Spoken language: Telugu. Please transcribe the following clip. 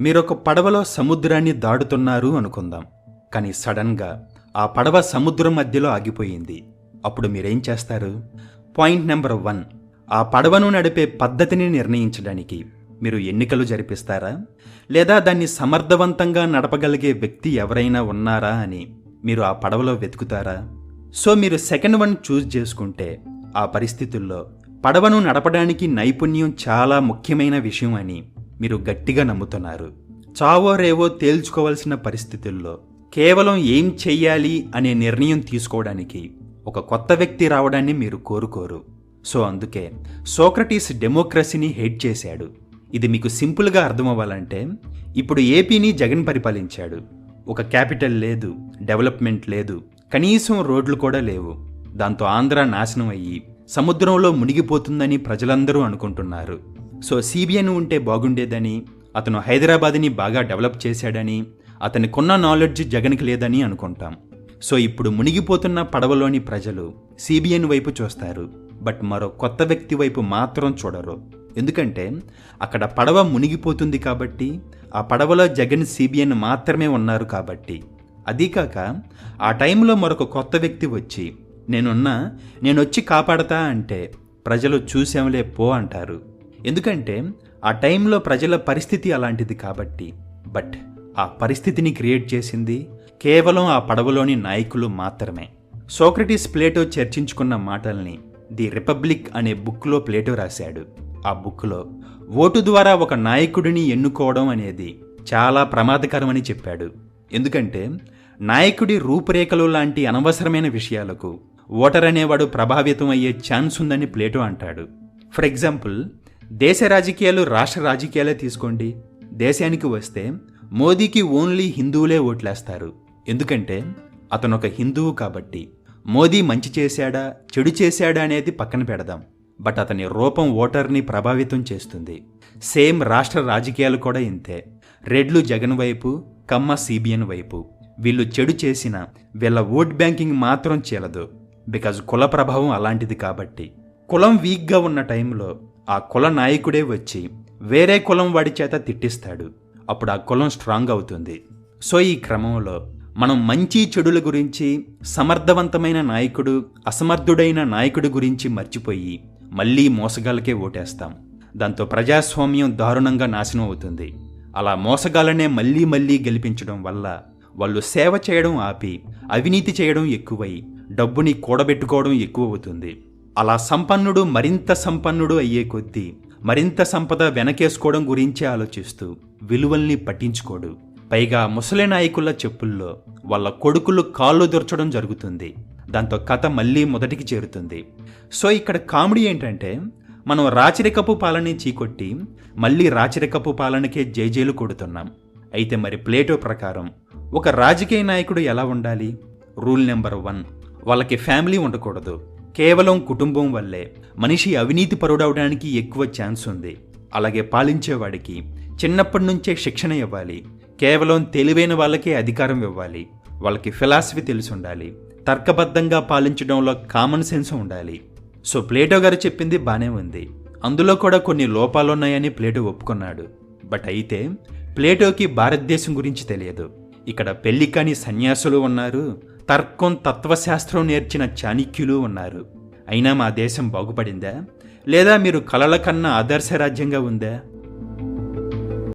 మీరొక పడవలో సముద్రాన్ని దాడుతున్నారు అనుకుందాం. కానీ సడన్గా ఆ పడవ సముద్రం మధ్యలో ఆగిపోయింది. అప్పుడు మీరేం చేస్తారు? Point number one. ఆ పడవను నడిపే పద్ధతిని నిర్ణయించడానికి మీరు ఎన్నికలు జరిపిస్తారా? లేదా దాన్ని సమర్థవంతంగా నడపగలిగే వ్యక్తి ఎవరైనా ఉన్నారా అని మీరు ఆ పడవలో వెతుకుతారా? సో మీరు సెకండ్ వన్ చూజ్ చేసుకుంటే ఆ పరిస్థితుల్లో పడవను నడపడానికి నైపుణ్యం చాలా ముఖ్యమైన విషయం అని మీరు గట్టిగా నమ్ముతున్నారు. చావో రేవో తేల్చుకోవాల్సిన పరిస్థితుల్లో కేవలం ఏం చెయ్యాలి అనే నిర్ణయం తీసుకోవడానికి ఒక కొత్త వ్యక్తి రావడాన్ని మీరు కోరుకోరు. సో అందుకే సోక్రటీస్ డెమోక్రసీని హెడ్ చేశాడు. ఇది మీకు సింపుల్గా అర్థమవ్వాలంటే ఇప్పుడు ఏపీని జగన్ పరిపాలించాడు. ఒక క్యాపిటల్ లేదు డెవలప్మెంట్ లేదు కనీసం రోడ్లు కూడా లేవు. దాంతో ఆంధ్ర నాశనం అయ్యి సముద్రంలో మునిగిపోతుందని ప్రజలందరూ అనుకుంటున్నారు. సో సిబిఎన్ ఉంటే బాగుండేదని అతను హైదరాబాద్ని బాగా డెవలప్ చేశాడని అతనికున్న నాలెడ్జ్ జగన్కి లేదని అనుకుంటాం. సో ఇప్పుడు మునిగిపోతున్న పడవలోని ప్రజలు సిబిఎన్ వైపు చూస్తారు. బట్ మరో కొత్త వ్యక్తి వైపు మాత్రం చూడరు. ఎందుకంటే అక్కడ పడవ మునిగిపోతుంది కాబట్టి ఆ పడవలో జగన్ సిబిఎన్ మాత్రమే ఉన్నారు కాబట్టి. అదీకాక ఆ టైంలో మరొక కొత్త వ్యక్తి వచ్చి నేనున్నా నేను వచ్చి కాపాడతా అంటే ప్రజలు చూసాంలే పో అంటారు. ఎందుకంటే ఆ టైంలో ప్రజల పరిస్థితి అలాంటిది కాబట్టి. బట్ ఆ పరిస్థితిని క్రియేట్ చేసింది కేవలం ఆ పడవలోని నాయకులు మాత్రమే. సోక్రటీస్ ప్లేటో చర్చించుకున్న మాటల్ని ది రిపబ్లిక్ అనే బుక్లో ప్లేటో రాశాడు. ఆ బుక్లో ఓటు ద్వారా ఒక నాయకుడిని ఎన్నుకోవడం అనేది చాలా ప్రమాదకరమని చెప్పాడు. ఎందుకంటే నాయకుడి రూపురేఖలు లాంటి అనవసరమైన విషయాలకు ఓటర్ అనేవాడు ప్రభావితం అయ్యే ఛాన్స్ ఉందని ప్లేటో అంటాడు. ఫర్ ఎగ్జాంపుల్ దేశ రాజకీయాలు రాష్ట్ర రాజకీయాలే తీసుకోండి. దేశానికి వస్తే మోదీకి ఓన్లీ హిందువులే ఓట్లేస్తారు. ఎందుకంటే అతను ఒక హిందువు కాబట్టి మోదీ మంచి చేశాడా చెడు చేశాడా అనేది పక్కన పెడదాం. బట్ అతని రూపం ఓటర్ని ప్రభావితం చేస్తుంది. సేమ్ రాష్ట్ర రాజకీయాలు కూడా ఇంతే. రెడ్లు జగన్ వైపు కమ్మ సిబిఎన్ వైపు. వీళ్ళు చెడు చేసిన వీళ్ళ ఓట్ బ్యాంకింగ్ మాత్రం చీలదు. బికాజ్ కుల ప్రభావం అలాంటిది కాబట్టి. కులం వీక్గా ఉన్న టైంలో ఆ కుల నాయకుడే వచ్చి వేరే కులం వాడి చేత తిట్టిస్తాడు. అప్పుడు ఆ కులం స్ట్రాంగ్ అవుతుంది. సో ఈ క్రమంలో మనం మంచి చెడుల గురించి సమర్థవంతమైన నాయకుడు అసమర్థుడైన నాయకుడి గురించి మర్చిపోయి మళ్ళీ మోసగాళ్ళకే ఓటేస్తాం. దాంతో ప్రజాస్వామ్యం దారుణంగా నాశనం అవుతుంది. అలా మోసగాళ్ళనే మళ్ళీ మళ్ళీ గెలిపించడం వల్ల వాళ్ళు సేవ చేయడం ఆపి అవినీతి చేయడం ఎక్కువై డబ్బుని కూడబెట్టుకోవడం ఎక్కువ అవుతుంది. అలా సంపన్నుడు మరింత సంపన్నుడు అయ్యే కొద్దీ మరింత సంపద వెనకేసుకోవడం గురించే ఆలోచిస్తూ విలువల్ని పట్టించుకోడు. పైగా ముసలి నాయకుల చెప్పుల్లో వాళ్ళ కొడుకులు కాళ్ళు దొరచడం జరుగుతుంది. దాంతో కథ మళ్ళీ మొదటికి చేరుతుంది. సో ఇక్కడ కామెడీ ఏంటంటే మనం రాచరికపు పాలనే చీకొట్టి మళ్ళీ రాచరికపు పాలనకే జైజేలు కొడుతున్నాం. అయితే మరి ప్లేటో ప్రకారం ఒక రాజకీయ నాయకుడు ఎలా ఉండాలి? రూల్ నెంబర్ వన్ వాళ్ళకి ఫ్యామిలీ ఉండకూడదు. కేవలం కుటుంబం వల్లే మనిషి అవినీతి పరుడవడానికి ఎక్కువ ఛాన్స్ ఉంది. అలాగే పాలించేవాడికి చిన్నప్పటి నుంచే శిక్షణ ఇవ్వాలి. కేవలం తెలివైన వాళ్ళకే అధికారం ఇవ్వాలి. వాళ్ళకి ఫిలాసఫీ తెలిసి ఉండాలి. తర్కబద్ధంగా పాలించడంలో కామన్ సెన్స్ ఉండాలి. సో ప్లేటో గారు చెప్పింది బానే ఉంది. అందులో కూడా కొన్ని లోపాలున్నాయని ప్లేటో ఒప్పుకున్నాడు. బట్ అయితే ప్లేటోకి భారతదేశం గురించి తెలియదు. ఇక్కడ పెళ్ళి కాని సన్యాసులు ఉన్నారు. తర్కం తత్వశాస్త్రం నేర్చిన చాణిక్యులు ఉన్నారు. అయినా మా దేశం బాగుపడిందా? లేదా మీరు కలల కన్నా ఆదర్శ రాజ్యంగా ఉందా?